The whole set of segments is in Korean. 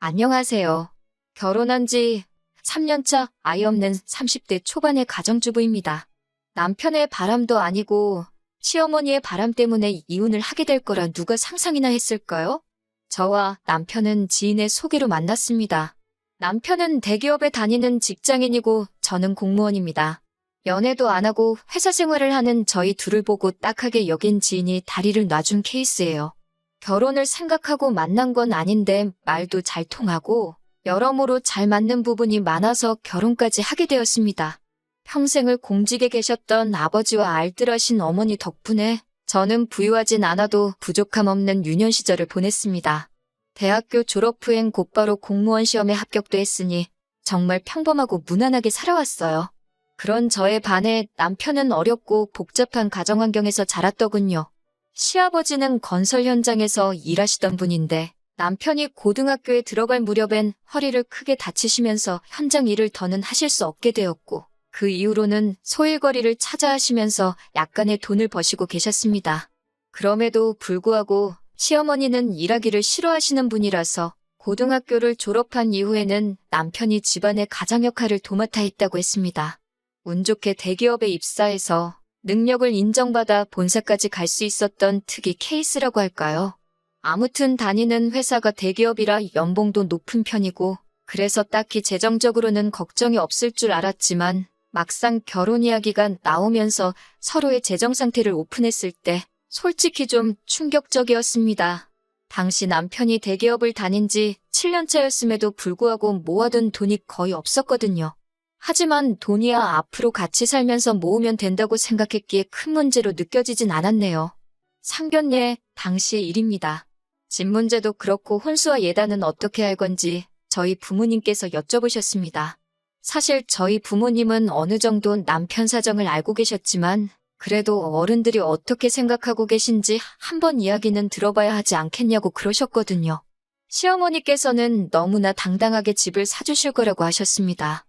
안녕하세요. 결혼한 지 3년차 아이 없는 30대 초반의 가정주부입니다. 남편의 바람도 아니고 시어머니의 바람 때문에 이혼을 하게 될 거라 누가 상상이나 했을까요? 저와 남편은 지인의 소개로 만났습니다. 남편은 대기업에 다니는 직장인이고 저는 공무원입니다. 연애도 안 하고 회사 생활을 하는 저희 둘을 보고 딱하게 여긴 지인이 다리를 놔준 케이스예요. 결혼을 생각하고 만난 건 아닌데 말도 잘 통하고 여러모로 잘 맞는 부분이 많아서 결혼까지 하게 되었습니다. 평생을 공직에 계셨던 아버지와 알뜰하신 어머니 덕분에 저는 부유하진 않아도 부족함 없는 유년 시절을 보냈습니다. 대학교 졸업 후엔 곧바로 공무원 시험에 합격도 했으니 정말 평범하고 무난하게 살아왔어요. 그런 저에 반해 남편은 어렵고 복잡한 가정 환경에서 자랐더군요. 시아버지는 건설 현장에서 일하시던 분인데 남편이 고등학교에 들어갈 무렵엔 허리를 크게 다치시면서 현장 일을 더는 하실 수 없게 되었고 그 이후로는 소일거리를 찾아 하시면서 약간의 돈을 버시고 계셨습니다. 그럼에도 불구하고 시어머니는 일하기를 싫어하시는 분이라서 고등학교를 졸업한 이후에는 남편이 집안의 가장 역할을 도맡아 했다고 했습니다. 운 좋게 대기업에 입사해서 능력을 인정받아 본사까지 갈 수 있었던 특이 케이스라고 할까요? 아무튼 다니는 회사가 대기업이라 연봉도 높은 편이고 그래서 딱히 재정적으로는 걱정이 없을 줄 알았지만 막상 결혼 이야기가 나오면서 서로의 재정 상태를 오픈했을 때 솔직히 좀 충격적이었습니다. 당시 남편이 대기업을 다닌 지 7년차였음에도 불구하고 모아둔 돈이 거의 없었거든요. 하지만 돈이야 앞으로 같이 살면서 모으면 된다고 생각했기에 큰 문제로 느껴지진 않았네요. 상견례 당시의 일입니다. 집 문제도 그렇고 혼수와 예단은 어떻게 할 건지 저희 부모님께서 여쭤보셨습니다. 사실 저희 부모님은 어느 정도 남편 사정을 알고 계셨지만 그래도 어른들이 어떻게 생각하고 계신지 한번 이야기는 들어봐야 하지 않겠냐고 그러셨거든요. 시어머니께서는 너무나 당당하게 집을 사주실 거라고 하셨습니다.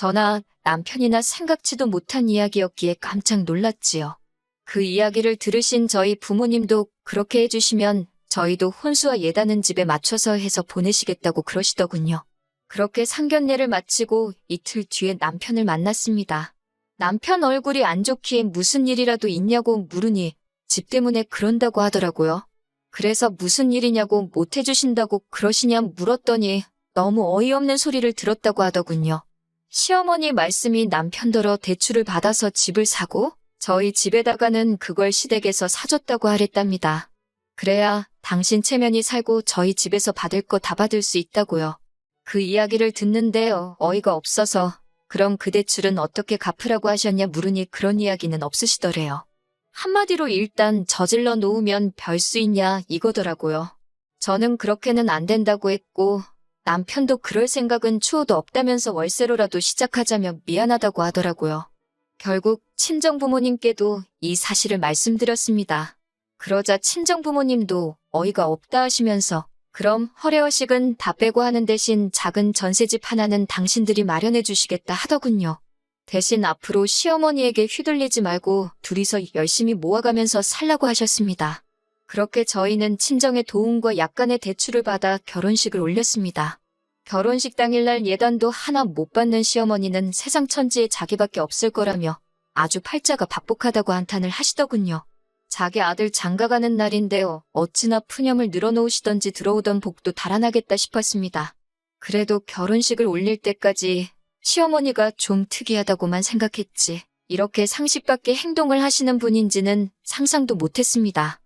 저나 남편이나 생각지도 못한 이야기였기에 깜짝 놀랐지요. 그 이야기를 들으신 저희 부모님도 그렇게 해주시면 저희도 혼수와 예다는 집에 맞춰서 해서 보내시겠다고 그러시더군요. 그렇게 상견례를 마치고 이틀 뒤에 남편을 만났습니다. 남편 얼굴이 안 좋기에 무슨 일이라도 있냐고 물으니 집 때문에 그런다고 하더라고요. 그래서 무슨 일이냐고 못 해주신다고 그러시냐 물었더니 너무 어이없는 소리를 들었다고 하더군요. 시어머니 말씀이 남편더러 대출을 받아서 집을 사고 저희 집에다가는 그걸 시댁에서 사줬다고 하랬답니다. 그래야 당신 체면이 살고 저희 집에서 받을 거 다 받을 수 있다고요. 그 이야기를 듣는데 어, 어이가 없어서 그럼 그 대출은 어떻게 갚으라고 하셨냐 물으니 그런 이야기는 없으시더래요. 한마디로 일단 저질러 놓으면 별 수 있냐 이거더라고요. 저는 그렇게는 안 된다고 했고 남편도 그럴 생각은 추호도 없다면서 월세로라도 시작하자며 미안하다고 하더라고요. 결국 친정 부모님께도 이 사실을 말씀드렸습니다. 그러자 친정 부모님도 어이가 없다 하시면서 그럼 허례허식은 다 빼고 하는 대신 작은 전세집 하나는 당신들이 마련해 주시겠다 하더군요. 대신 앞으로 시어머니에게 휘둘리지 말고 둘이서 열심히 모아가면서 살라고 하셨습니다. 그렇게 저희는 친정의 도움과 약간의 대출을 받아 결혼식을 올렸습니다. 결혼식 당일날 예단도 하나 못 받는 시어머니는 세상 천지에 자기밖에 없을 거라며 아주 팔자가 박복하다고 한탄을 하시더군요. 자기 아들 장가가는 날인데요. 어찌나 푸념을 늘어놓으시던지 들어오던 복도 달아나겠다 싶었습니다. 그래도 결혼식을 올릴 때까지 시어머니가 좀 특이하다고만 생각했지. 이렇게 상식밖의 행동을 하시는 분인지는 상상도 못했습니다.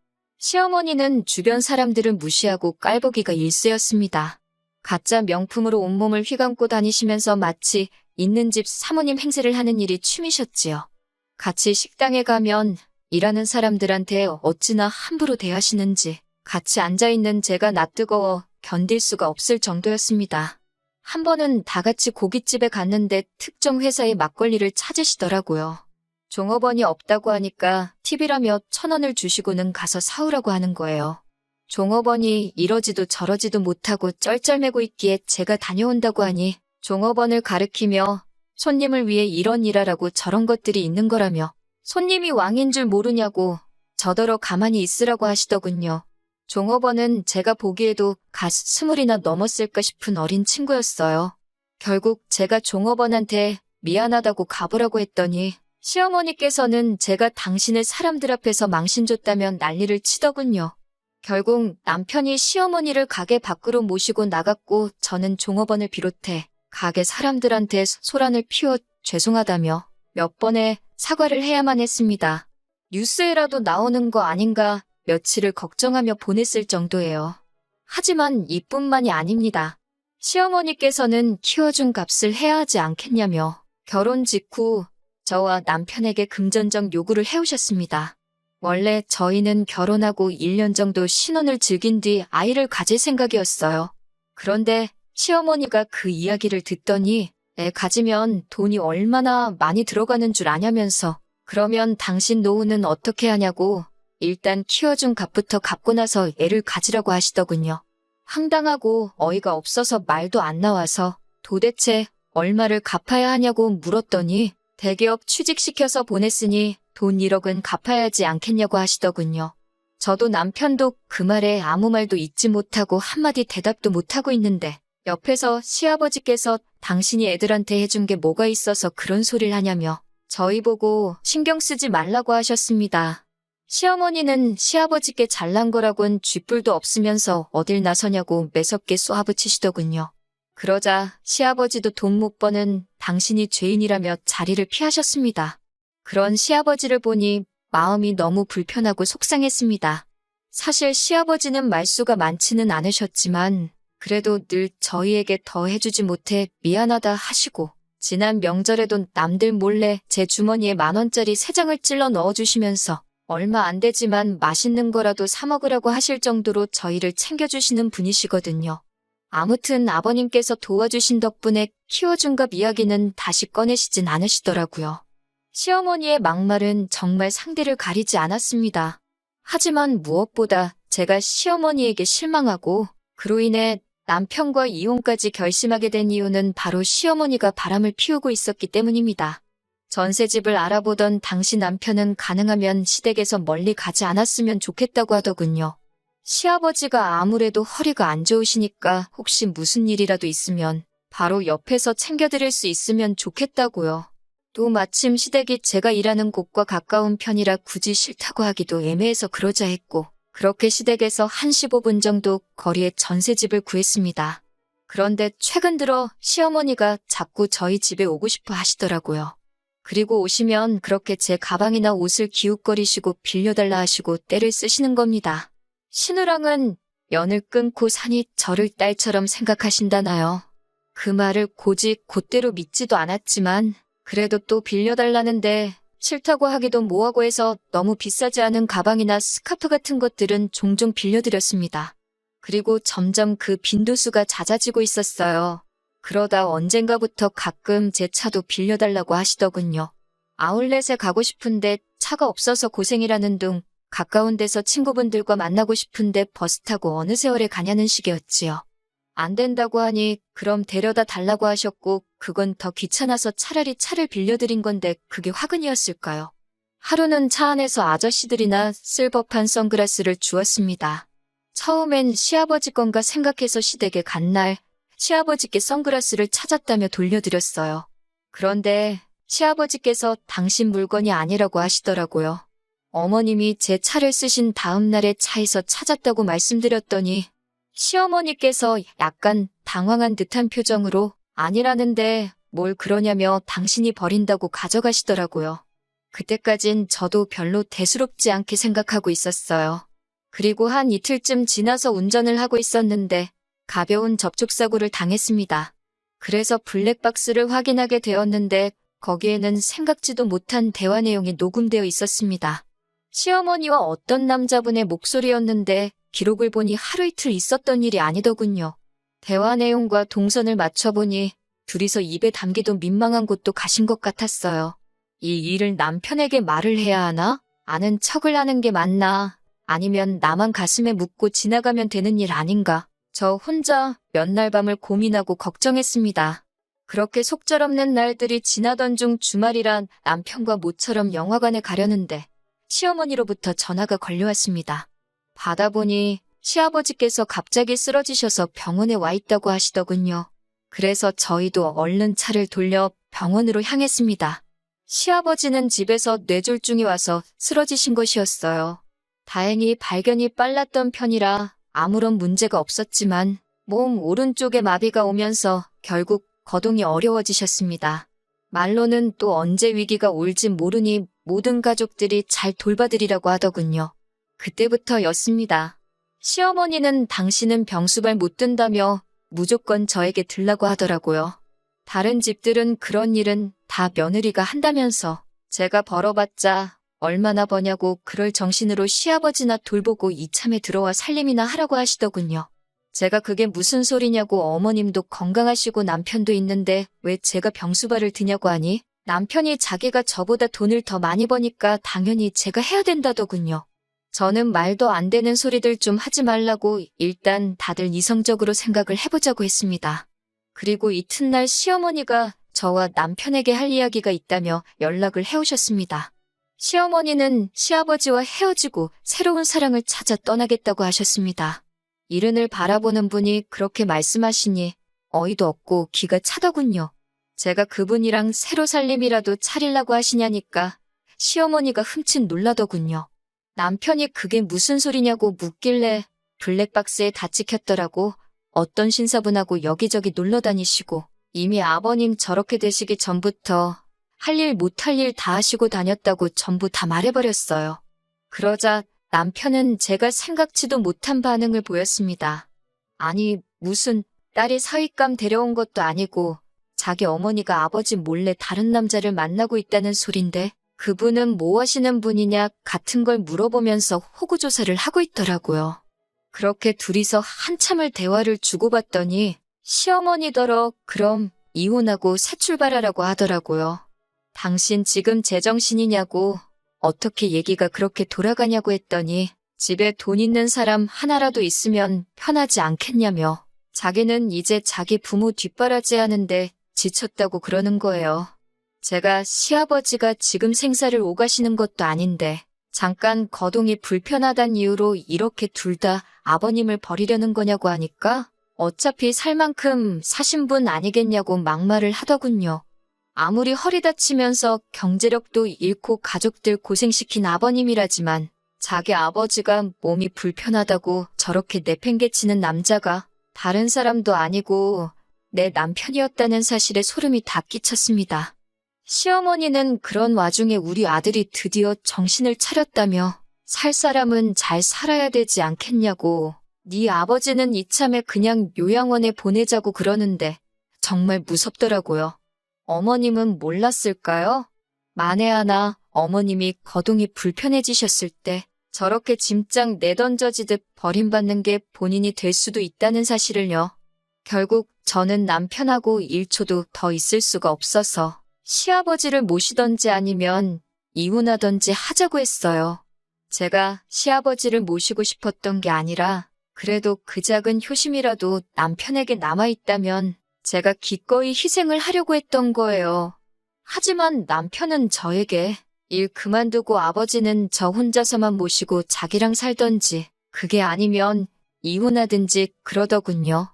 시어머니는 주변 사람들을 무시하고 깔보기가 일쑤였습니다. 가짜 명품으로 온몸을 휘감고 다니시면서 마치 있는 집 사모님 행세를 하는 일이 취미셨지요. 같이 식당에 가면 일하는 사람들한테 어찌나 함부로 대하시는지 같이 앉아있는 제가 낯뜨거워 견딜 수가 없을 정도였습니다. 한 번은 다 같이 고깃집에 갔는데 특정 회사의 막걸리를 찾으시더라고요. 종업원이 없다고 하니까 팁이라며 천 원을 주시고는 가서 사오라고 하는 거예요. 종업원이 이러지도 저러지도 못하고 쩔쩔매고 있기에 제가 다녀온다고 하니 종업원을 가르키며 손님을 위해 이런 일하라고 저런 것들이 있는 거라며 손님이 왕인 줄 모르냐고 저더러 가만히 있으라고 하시더군요. 종업원은 제가 보기에도 갓 스물이나 넘었을까 싶은 어린 친구였어요. 결국 제가 종업원한테 미안하다고 가보라고 했더니 시어머니께서는 제가 당신을 사람들 앞에서 망신 줬다면 난리를 치더군요. 결국 남편이 시어머니를 가게 밖으로 모시고 나갔고 저는 종업원을 비롯해 가게 사람들한테 소란을 피워 죄송하다며 몇 번의 사과를 해야만 했습니다. 뉴스에라도 나오는 거 아닌가 며칠을 걱정하며 보냈을 정도예요. 하지만 이뿐만이 아닙니다. 시어머니께서는 키워준 값을 해야 하지 않겠냐며 결혼 직후 저와 남편에게 금전적 요구를 해오셨습니다. 원래 저희는 결혼하고 1년 정도 신혼을 즐긴 뒤 아이를 가질 생각이었어요. 그런데 시어머니가 그 이야기를 듣더니 애 가지면 돈이 얼마나 많이 들어가는 줄 아냐면서 그러면 당신 노후는 어떻게 하냐고 일단 키워준 값부터 갚고 나서 애를 가지라고 하시더군요. 황당하고 어이가 없어서 말도 안 나와서 도대체 얼마를 갚아야 하냐고 물었더니 대기업 취직시켜서 보냈으니 돈 1억은 갚아야지 않겠냐고 하시더군요. 저도 남편도 그 말에 아무 말도 잊지 못하고 한마디 대답도 못하고 있는데 옆에서 시아버지께서 당신이 애들한테 해준 게 뭐가 있어서 그런 소리를 하냐며 저희 보고 신경 쓰지 말라고 하셨습니다. 시어머니는 시아버지께 잘난 거라곤 쥐뿔도 없으면서 어딜 나서냐고 매섭게 쏘아붙이시더군요. 그러자 시아버지도 돈 못 버는 당신이 죄인이라며 자리를 피하셨습니다. 그런 시아버지를 보니 마음이 너무 불편하고 속상했습니다. 사실 시아버지는 말수가 많지는 않으셨지만 그래도 늘 저희에게 더 해주지 못해 미안하다 하시고 지난 명절에도 남들 몰래 제 주머니에 만원짜리 세 장을 찔러 넣어주시면서 얼마 안 되지만 맛있는 거라도 사 먹으라고 하실 정도로 저희를 챙겨주시는 분이시거든요. 아무튼 아버님께서 도와주신 덕분에 키워준 값 이야기는 다시 꺼내시진 않으시더라고요. 시어머니의 막말은 정말 상대를 가리지 않았습니다. 하지만 무엇보다 제가 시어머니에게 실망하고 그로 인해 남편과 이혼까지 결심하게 된 이유는 바로 시어머니가 바람을 피우고 있었기 때문입니다. 전세집을 알아보던 당시 남편은 가능하면 시댁에서 멀리 가지 않았으면 좋겠다고 하더군요. 시아버지가 아무래도 허리가 안 좋으시니까 혹시 무슨 일이라도 있으면 바로 옆에서 챙겨드릴 수 있으면 좋겠다고요. 또 마침 시댁이 제가 일하는 곳과 가까운 편이라 굳이 싫다고 하기도 애매해서 그러자 했고 그렇게 시댁에서 한 15분 정도 거리에 전세집을 구했습니다. 그런데 최근 들어 시어머니가 자꾸 저희 집에 오고 싶어 하시더라고요. 그리고 오시면 그렇게 제 가방이나 옷을 기웃거리시고 빌려달라 하시고 때를 쓰시는 겁니다. 신우랑은 연을 끊고 사니 저를 딸처럼 생각하신다나요. 그 말을 고직 곧대로 믿지도 않았지만 그래도 또 빌려달라는데 싫다고 하기도 뭐하고 해서 너무 비싸지 않은 가방이나 스카프 같은 것들은 종종 빌려드렸습니다. 그리고 점점 그 빈도수가 잦아지고 있었어요. 그러다 언젠가부터 가끔 제 차도 빌려달라고 하시더군요. 아울렛에 가고 싶은데 차가 없어서 고생이라는 둥 가까운 데서 친구분들과 만나고 싶은데 버스 타고 어느 세월에 가냐는 식이었지요. 안 된다고 하니 그럼 데려다 달라고 하셨고 그건 더 귀찮아서 차라리 차를 빌려드린 건데 그게 화근이었을까요? 하루는 차 안에서 아저씨들이나 쓸 법한 선글라스를 주었습니다. 처음엔 시아버지 건가 생각해서 시댁에 간 날 시아버지께 선글라스를 찾았다며 돌려드렸어요. 그런데 시아버지께서 당신 물건이 아니라고 하시더라고요. 어머님이 제 차를 쓰신 다음 날에 차에서 찾았다고 말씀드렸더니 시어머니께서 약간 당황한 듯한 표정으로 아니라는데 뭘 그러냐며 당신이 버린다고 가져가시더라고요. 그때까진 저도 별로 대수롭지 않게 생각하고 있었어요. 그리고 한 이틀쯤 지나서 운전을 하고 있었는데 가벼운 접촉사고를 당했습니다. 그래서 블랙박스를 확인하게 되었는데 거기에는 생각지도 못한 대화 내용이 녹음되어 있었습니다. 시어머니와 어떤 남자분의 목소리였는데 기록을 보니 하루 이틀 있었던 일이 아니더군요. 대화 내용과 동선을 맞춰보니 둘이서 입에 담기도 민망한 곳도 가신 것 같았어요. 이 일을 남편에게 말을 해야 하나? 아는 척을 하는 게 맞나? 아니면 나만 가슴에 묻고 지나가면 되는 일 아닌가? 저 혼자 몇 날 밤을 고민하고 걱정했습니다. 그렇게 속절없는 날들이 지나던 중 주말이란 남편과 모처럼 영화관에 가려는데 시어머니로부터 전화가 걸려왔습니다. 받아보니 시아버지께서 갑자기 쓰러지셔서 병원에 와 있다고 하시더군요. 그래서 저희도 얼른 차를 돌려 병원으로 향했습니다. 시아버지는 집에서 뇌졸중이 와서 쓰러지신 것이었어요. 다행히 발견이 빨랐던 편이라 아무런 문제가 없었지만 몸 오른쪽에 마비가 오면서 결국 거동이 어려워지셨습니다. 말로는 또 언제 위기가 올지 모르니 모든 가족들이 잘 돌봐드리라고 하더군요. 그때부터였습니다. 시어머니는 당신은 병수발 못 든다며 무조건 저에게 들라고 하더라고요. 다른 집들은 그런 일은 다 며느리가 한다면서 제가 벌어봤자 얼마나 버냐고 그럴 정신으로 시아버지나 돌보고 이참에 들어와 살림이나 하라고 하시더군요. 제가 그게 무슨 소리냐고 어머님도 건강하시고 남편도 있는데 왜 제가 병수발을 드냐고 하니 남편이 자기가 저보다 돈을 더 많이 버니까 당연히 제가 해야 된다더군요. 저는 말도 안 되는 소리들 좀 하지 말라고 일단 다들 이성적으로 생각을 해보자고 했습니다. 그리고 이튿날 시어머니가 저와 남편에게 할 이야기가 있다며 연락을 해오셨습니다. 시어머니는 시아버지와 헤어지고 새로운 사랑을 찾아 떠나겠다고 하셨습니다. 이른을 바라보는 분이 그렇게 말씀하시니 어이도 없고 기가 차더군요. 제가 그분이랑 새로 살림이라도 차리려고 하시냐니까 시어머니가 흠칫 놀라더군요. 남편이 그게 무슨 소리냐고 묻길래 블랙박스에 다 찍혔더라고 어떤 신사분하고 여기저기 놀러 다니시고 이미 아버님 저렇게 되시기 전부터 할 일 못 할 일 다 하시고 다녔다고 전부 다 말해버렸어요. 그러자 남편은 제가 생각지도 못한 반응을 보였습니다. 아니, 무슨 딸이 사윗감 데려온 것도 아니고 자기 어머니가 아버지 몰래 다른 남자를 만나고 있다는 소린데 그분은 뭐 하시는 분이냐 같은 걸 물어보면서 호구조사를 하고 있더라고요. 그렇게 둘이서 한참을 대화를 주고받더니 시어머니더러 그럼 이혼하고 새 출발하라고 하더라고요. 당신 지금 제정신이냐고 어떻게 얘기가 그렇게 돌아가냐고 했더니 집에 돈 있는 사람 하나라도 있으면 편하지 않겠냐며 자기는 이제 자기 부모 뒷바라지 하는데 지쳤다고 그러는 거예요. 제가 시아버지가 지금 생사를 오가시는 것도 아닌데 잠깐 거동이 불편하단 이유로 이렇게 둘 다 아버님을 버리려는 거냐고 하니까 어차피 살 만큼 사신 분 아니겠냐고 막말을 하더군요. 아무리 허리 다치면서 경제력도 잃고 가족들 고생시킨 아버님이라지만 자기 아버지가 몸이 불편하다고 저렇게 내팽개치는 남자가 다른 사람도 아니고 내 남편이었다는 사실에 소름이 다 끼쳤습니다. 시어머니는 그런 와중에 우리 아들이 드디어 정신을 차렸다며 살 사람은 잘 살아야 되지 않겠냐고 네 아버지는 이참에 그냥 요양원에 보내자고 그러는데 정말 무섭더라고요. 어머님은 몰랐을까요? 만에 하나 어머님이 거동이 불편해지셨을 때 저렇게 짐짝 내던져지듯 버림받는 게 본인이 될 수도 있다는 사실을요. 결국 저는 남편하고 1초도 더 있을 수가 없어서 시아버지를 모시던지 아니면 이혼하던지 하자고 했어요. 제가 시아버지를 모시고 싶었던 게 아니라 그래도 그 작은 효심이라도 남편에게 남아있다면 제가 기꺼이 희생을 하려고 했던 거예요. 하지만 남편은 저에게 일 그만두고 아버지는 저 혼자서만 모시고 자기랑 살던지 그게 아니면 이혼하든지 그러더군요.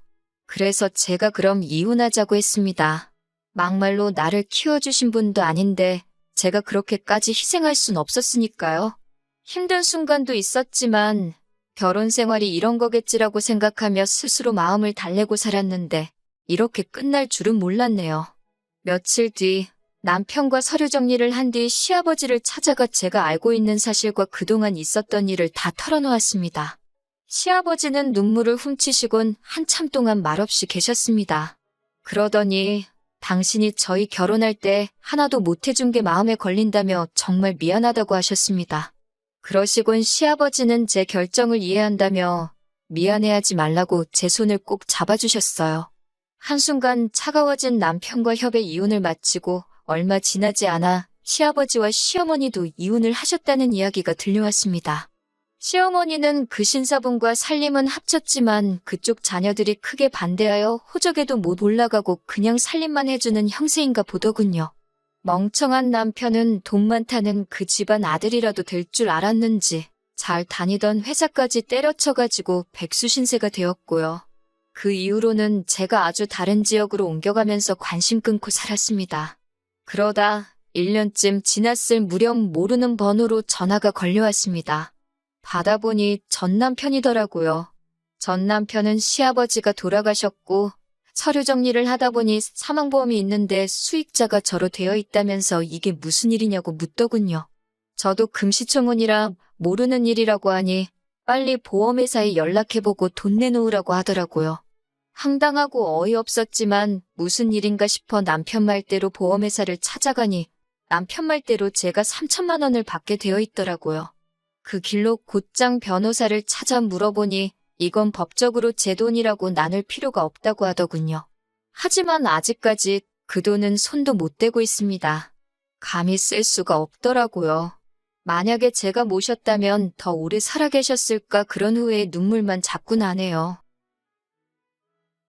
그래서 제가 그럼 이혼하자고 했습니다. 막말로 나를 키워주신 분도 아닌데 제가 그렇게까지 희생할 순 없었으니까요. 힘든 순간도 있었지만 결혼 생활이 이런 거겠지라고 생각하며 스스로 마음을 달래고 살았는데 이렇게 끝날 줄은 몰랐네요. 며칠 뒤 남편과 서류 정리를 한 뒤 시아버지를 찾아가 제가 알고 있는 사실과 그동안 있었던 일을 다 털어놓았습니다. 시아버지는 눈물을 훔치시곤 한참 동안 말없이 계셨습니다. 그러더니 당신이 저희 결혼할 때 하나도 못해준 게 마음에 걸린다며 정말 미안하다고 하셨습니다. 그러시곤 시아버지는 제 결정을 이해한다며 미안해하지 말라고 제 손을 꼭 잡아주셨어요. 한순간 차가워진 남편과 협의 이혼을 마치고 얼마 지나지 않아 시아버지와 시어머니도 이혼을 하셨다는 이야기가 들려왔습니다. 시어머니는 그 신사분과 살림은 합쳤지만 그쪽 자녀들이 크게 반대하여 호적에도 못 올라가고 그냥 살림만 해주는 형세인가 보더군요. 멍청한 남편은 돈 많다는 그 집안 아들이라도 될 줄 알았는지 잘 다니던 회사까지 때려쳐가지고 백수 신세가 되었고요. 그 이후로는 제가 아주 다른 지역으로 옮겨가면서 관심 끊고 살았습니다. 그러다 1년쯤 지났을 무렵 모르는 번호로 전화가 걸려왔습니다. 받아보니 전 남편이더라고요. 전 남편은 시아버지가 돌아가셨고 서류 정리를 하다 보니 사망보험이 있는데 수익자가 저로 되어 있다면서 이게 무슨 일이냐고 묻더군요. 저도 금시초문이라 모르는 일이라고 하니 빨리 보험회사에 연락해보고 돈 내놓으라고 하더라고요. 황당하고 어이없었지만 무슨 일인가 싶어 남편 말대로 보험회사를 찾아가니 남편 말대로 제가 3천만 원을 받게 되어 있더라고요. 그 길로 곧장 변호사를 찾아 물어보니 이건 법적으로 제 돈이라고 나눌 필요가 없다고 하더군요. 하지만 아직까지 그 돈은 손도 못 대고 있습니다. 감히 쓸 수가 없더라고요. 만약에 제가 모셨다면 더 오래 살아 계셨을까 그런 후에 눈물만 자꾸 나네요.